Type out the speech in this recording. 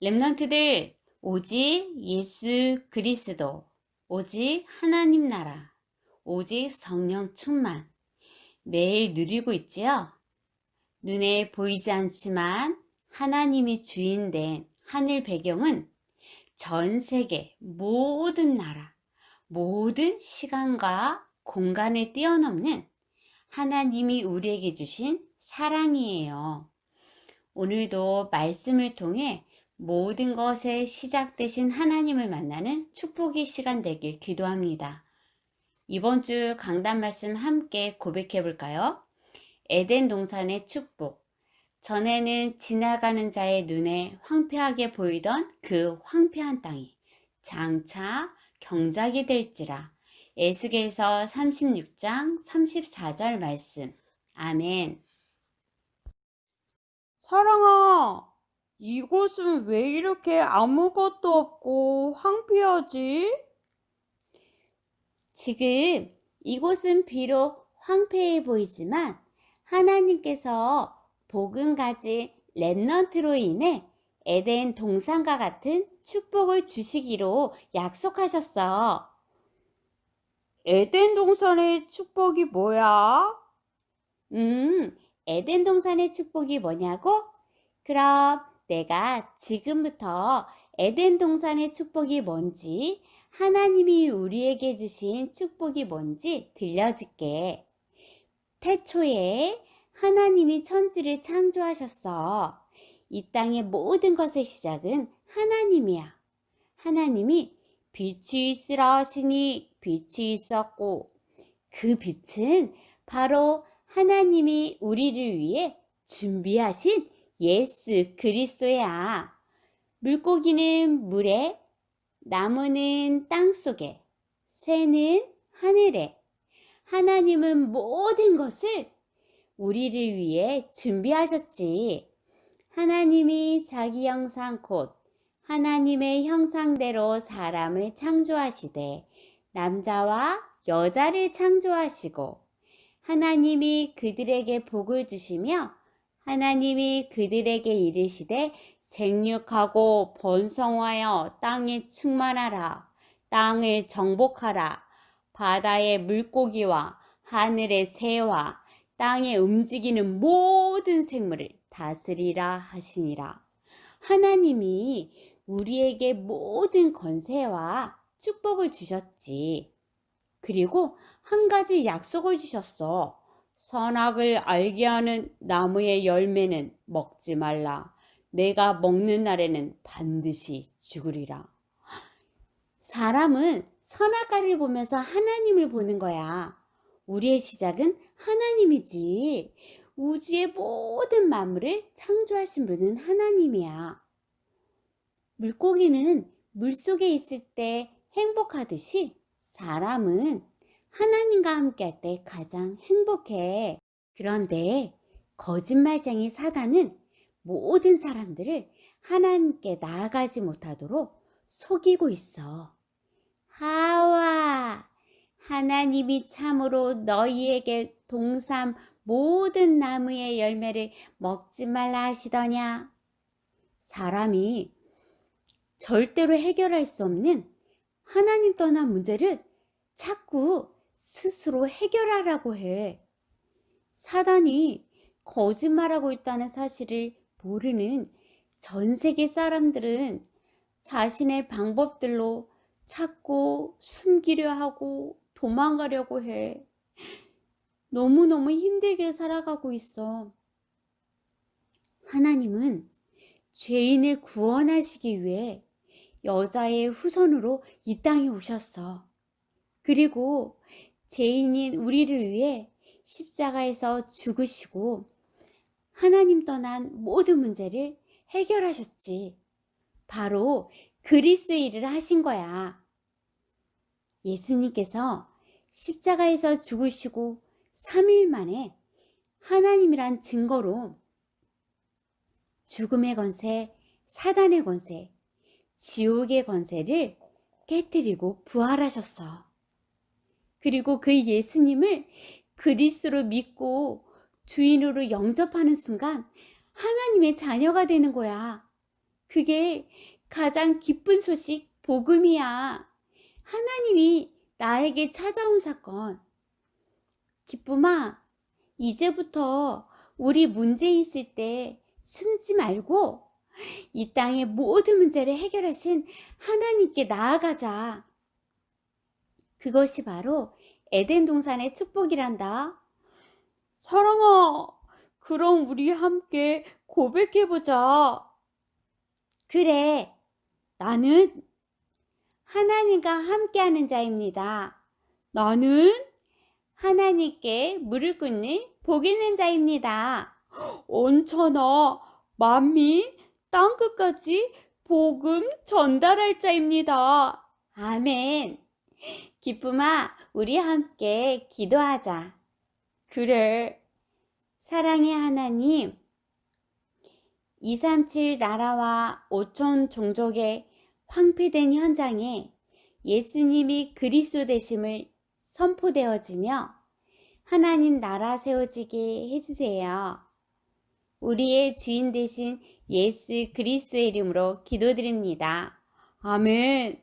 렘넌트들, 오직 예수 그리스도, 오직 하나님 나라, 오직 성령 충만, 매일 누리고 있지요? 눈에 보이지 않지만 하나님이 주인된 하늘 배경은 전 세계 모든 나라, 모든 시간과 공간을 뛰어넘는 하나님이 우리에게 주신 사랑이에요. 오늘도 말씀을 통해 모든 것의 시작 되신 하나님을 만나는 축복의 시간 되길 기도합니다. 이번 주 강단 말씀 함께 고백해 볼까요? 에덴 동산의 축복. 전에는 지나가는 자의 눈에 황폐하게 보이던 그 황폐한 땅이 장차 경작이 될지라. 에스겔서 36장 34절 말씀. 아멘. 사랑아, 이곳은 왜 이렇게 아무것도 없고 황폐하지? 지금 이곳은 비록 황폐해 보이지만 하나님께서 복음 가진 렘넌트로 인해 에덴 동산과 같은 축복을 주시기로 약속하셨어. 에덴 동산의 축복이 뭐야? 음, 에덴 동산의 축복이 뭐냐고? 그럼 내가 지금부터 에덴 동산의 축복이 뭔지, 하나님이 우리에게 주신 축복이 뭔지 들려줄게. 태초에 하나님이 천지를 창조하셨어. 이 땅의 모든 것의 시작은 하나님이야. 하나님이 빛이 있으라 하시니 빛이 있었고, 그 빛은 바로 하나님이 우리를 위해 준비하신 예수 그리스도야. 물고기는 물에, 나무는 땅 속에, 새는 하늘에. 하나님은 모든 것을 우리를 위해 준비하셨지. 하나님이 자기 형상 곧 하나님의 형상대로 사람을 창조하시되 남자와 여자를 창조하시고 하나님이 그들에게 복을 주시며 하나님이 그들에게 이르시되 생육하고 번성하여 땅에 충만하라 땅을 정복하라 바다의 물고기와 하늘의 새와 땅에 움직이는 모든 생물을 다스리라 하시니라 하나님이 우리에게 모든 권세와 축복을 주셨지. 그리고 한 가지 약속을 주셨어. 선악을 알게 하는 나무의 열매는 먹지 말라. 내가 먹는 날에는 반드시 죽으리라. 사람은 선악과를 보면서 하나님을 보는 거야. 우리의 시작은 하나님이지. 우주의 모든 만물을 창조하신 분은 하나님이야. 물고기는 물속에 있을 때 행복하듯이 사람은 하나님과 함께 할 때 가장 행복해. 그런데 거짓말쟁이 사단은 모든 사람들을 하나님께 나아가지 못하도록 속이고 있어. 하와, 하나님이 참으로 너희에게 동산 모든 나무의 열매를 먹지 말라 하시더냐? 사람이 절대로 해결할 수 없는 하나님 떠난 문제를 자꾸 스스로 해결하라고 해. 사단이 거짓말하고 있다는 사실을 모르는 전 세계 사람들은 자신의 방법들로 찾고 숨기려 하고 도망가려고 해. 너무너무 힘들게 살아가고 있어. 하나님은 죄인을 구원하시기 위해 여자의 후손으로 이 땅에 오셨어. 그리고 죄인인 우리를 위해 십자가에서 죽으시고 하나님 떠난 모든 문제를 해결하셨지. 바로 그리스도의 일을 하신 거야. 예수님께서 십자가에서 죽으시고 3일 만에 하나님이란 증거로 죽음의 권세, 사단의 권세, 지옥의 권세를 깨뜨리고 부활하셨어. 그리고 그 예수님을 그리스로 믿고 주인으로 영접하는 순간 하나님의 자녀가 되는 거야. 그게 가장 기쁜 소식, 복음이야. 하나님이 나에게 찾아온 사건. 기쁨아, 이제부터 우리 문제 있을 때 숨지 말고 이 땅의 모든 문제를 해결하신 하나님께 나아가자. 그것이 바로 에덴 동산의 축복이란다. 사랑아, 그럼 우리 함께 고백해보자. 그래, 나는 하나님과 함께하는 자입니다. 나는 하나님께 무릎 꿇는 복 있는 자입니다. 온천하, 만민, 땅끝까지 복음 전달할 자입니다. 아멘. 기쁨아, 우리 함께 기도하자. 그래, 사랑의 하나님, 237 나라와 5천 종족의 황폐된 현장에 예수님이 그리스도 되심을 선포되어지며 하나님 나라 세워지게 해주세요. 우리의 주인 되신 예수 그리스도의 이름으로 기도드립니다. 아멘.